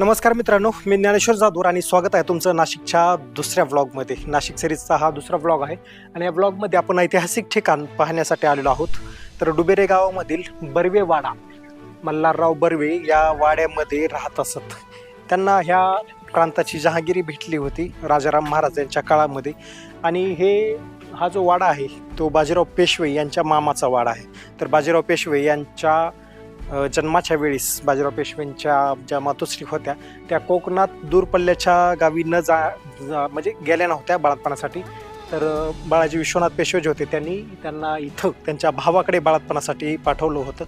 नमस्कार मित्रांनो मी ज्ञानेश्वर जाधूर आणि स्वागत आहे तुमचं नाशिकच्या दुसऱ्या व्लॉगमध्ये नाशिक सिरीजचा हा दुसरा व्लॉग आहे आणि या व्लॉगमध्ये आपण ऐतिहासिक ठिकाण पाहण्यासाठी आलेलो आहोत. तर डुबेरे गावामधील बर्वे वाडा मल्हारराव बर्वे या वाड्यामध्ये राहत असत. त्यांना ह्या प्रांताची जहागिरी भेटली होती राजाराम महाराज यांच्या काळामध्ये. आणि हे हा जो वाडा आहे तो बाजीराव पेशवे यांच्या मामाचा वाडा आहे. तर बाजीराव पेशवे यांच्या जन्माच्या वेळेस बाजीराव पेशव्यांच्या ज्या मातोश्री होत्या त्या कोकणात दूर पल्ल्याच्या गावी न जा जा- म्हणजे गेल्या नव्हत्या बाळातपणासाठी. तर बाळाजी विश्वनाथ पेशवे जे होते त्यांनी त्यांना इथं त्यांच्या भावाकडे बाळातपणासाठी पाठवलं होतं.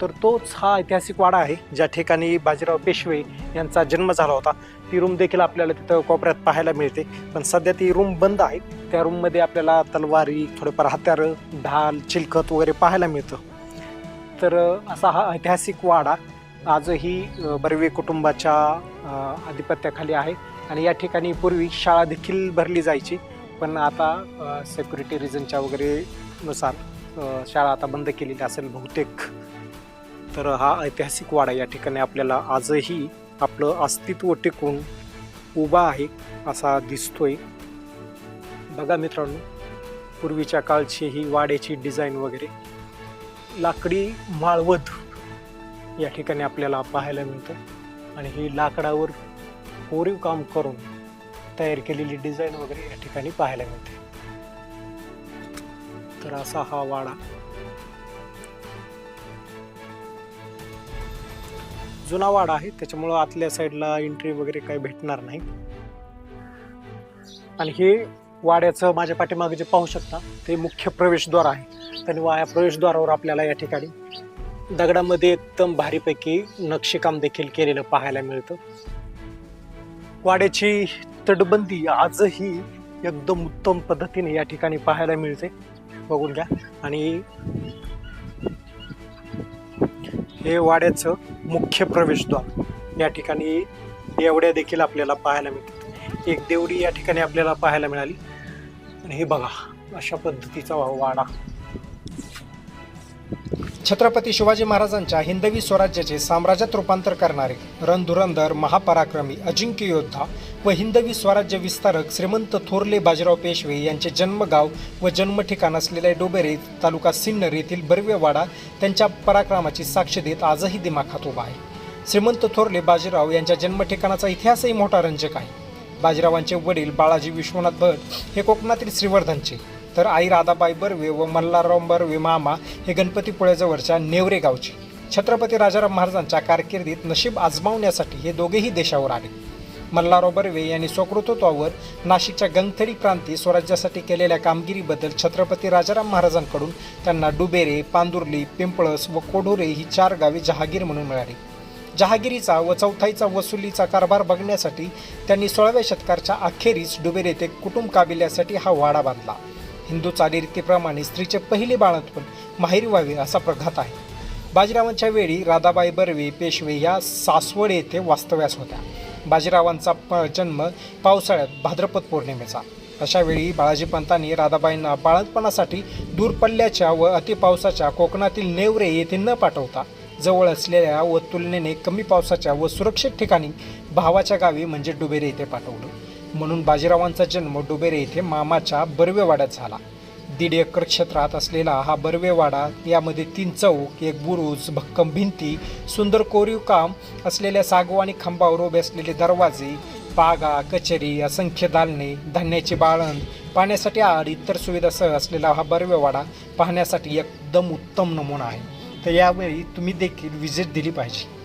तर तोच हा ऐतिहासिक वाडा आहे ज्या ठिकाणी बाजीराव पेशवे यांचा जन्म झाला होता. ती रूम देखील आपल्याला तिथं कोपऱ्यात पाहायला मिळते. पण सध्या ती रूम बंद आहे. त्या रूममध्ये आपल्याला तलवारी थोडेफार हत्यारं ढाल चिलखत वगैरे पाहायला मिळतं. तर असा हा ऐतिहासिक वाडा आजही बर्वे कुटुंबाच्या आधिपत्याखाली आहे आणि या ठिकाणी पूर्वी शाळा देखील भरली जायची. पण आता सेक्युरिटी रिझनच्या वगैरे नुसार शाळा आता बंद केलेली असेल बहुतेक. तर हा ऐतिहासिक वाडा या ठिकाणी आपल्याला आजही आपलं अस्तित्व टिकून उभा आहे असा दिसतोय. बघा मित्रांनो पूर्वीच्या काळची ही वाड्याची डिझाईन वगैरे. लाकडी माळवत या ठिकाणी आपल्याला पाहायला मिळतं. आणि ही लाकडावर कोरीव काम करून तयार केलेली डिझाईन वगैरे या ठिकाणी पाहायला मिळते. तर असा हा वाडा. जुना वाडा आहे त्याच्यामुळं आतल्या साईडला एंट्री वगैरे काही भेटणार नाही. आणि हे वाड्याचं माझ्या पाठीमागे जे पाहू शकता ते मुख्य प्रवेशद्वार आहे. आणि वा या प्रवेशद्वारावर आपल्याला या ठिकाणी दगडामध्ये एकदम भारीपैकी नक्षीकाम देखील केलेलं पाहायला मिळतं. वाड्याची तटबंदी आजही एकदम उत्तम पद्धतीने या ठिकाणी पाहायला मिळते. बघून घ्या. आणि हे वाड्याचं मुख्य प्रवेशद्वार या ठिकाणी एवढ्या देखील आपल्याला पाहायला मिळतात. एक देवडी या ठिकाणी आपल्याला पाहायला मिळाली. आणि हे बघा अशा पद्धतीचा वा- वाडा. छत्रपती शिवाजी महाराजांच्या हिंदवी स्वराज्याचे साम्राज्यात रूपांतर करणारे रणधुरंधर महापराक्रमी अजिंक्य योद्धा व हिंदवी स्वराज्य विस्तारक श्रीमंत थोरले बाजीराव पेशवे यांचे जन्मगाव व जन्मठिकाण असलेले डोबेरे तालुका सिन्नर येथील बर्वेवाडा त्यांच्या पराक्रमाची साक्ष देत आजही दिमाखात उभा आहे. श्रीमंत थोरले बाजीराव यांच्या जन्मठिकाणाचा इतिहासही मोठा रंजक आहे. बाजीरावांचे वडील बाळाजी विश्वनाथ भट हे कोकणातील श्रीवर्धनचे. तर आई राधाबाई बर्वे व मल्हारराव बर्वे मामा हे गणपतीपुळ्याजवळच्या नेवरे गावचे. छत्रपती राजाराम महाराजांच्या कारकिर्दीत नशीब आजमावण्यासाठी हे दोघेही देशावर आले. मल्हारराव बर्वे यांनी स्वकृतत्वावर नाशिकच्या गंगथडी क्रांती स्वराज्यासाठी केलेल्या कामगिरीबद्दल छत्रपती राजाराम महाराजांकडून त्यांना डुबेरे पांदुर्ली पिंपळस व कोढोरे ही चार गावे जहागीर म्हणून मिळाली. जहागिरीचा व चौथाईचा वसुलीचा कारभार बघण्यासाठी त्यांनी सोळाव्या शतकाच्या अखेरीस डुबेर येथे कुटुंब काबिल्यासाठी हा वाडा बांधला. हिंदू चालीरीतीप्रमाणे स्त्रीचे पहिले बाळंतपण माहेरी व्हावे असा प्रघात आहे. बाजीरावांच्या वेळी राधाबाई बर्वे पेशवे या सासवड येथे वास्तव्यास होत्या. बाजीरावांचा प- जन्म पावसाळ्यात भाद्रपद पौर्णिमेचा. अशा वेळी बाळाजी पंतांनी राधाबाईंना बाळंतपणासाठी दूर पल्ल्याच्या व अतिपावसाच्या कोकणातील नेवरे येथे न पाठवता जवळ असलेल्या व तुलनेने कमी पावसाच्या व सुरक्षित ठिकाणी भावाच्या गावी म्हणजे डुबेरे येथे पाठवलं. म्हणून बाजीरावांचा जन्म डुबेरे येथे मामाच्या बर्वेवाड्यात झाला. दीड एकर क्षेत्रात असलेला हा बर्वेवाडा यामध्ये तीन चौक एक बुरुज भक्कम भिंती सुंदर कोरीव काम असलेल्या सागवानी खांबावर उभे असलेले दरवाजे बागा कचेरी असंख्य दालने धान्याची बाळण पाण्यासाठी आड इतर सुविधासह असलेला हा बर्वेवाडा पाहण्यासाठी एकदम उत्तम नमुना आहे. तर यावेळी तुम्ही देखील विजिट दिली पाहिजे.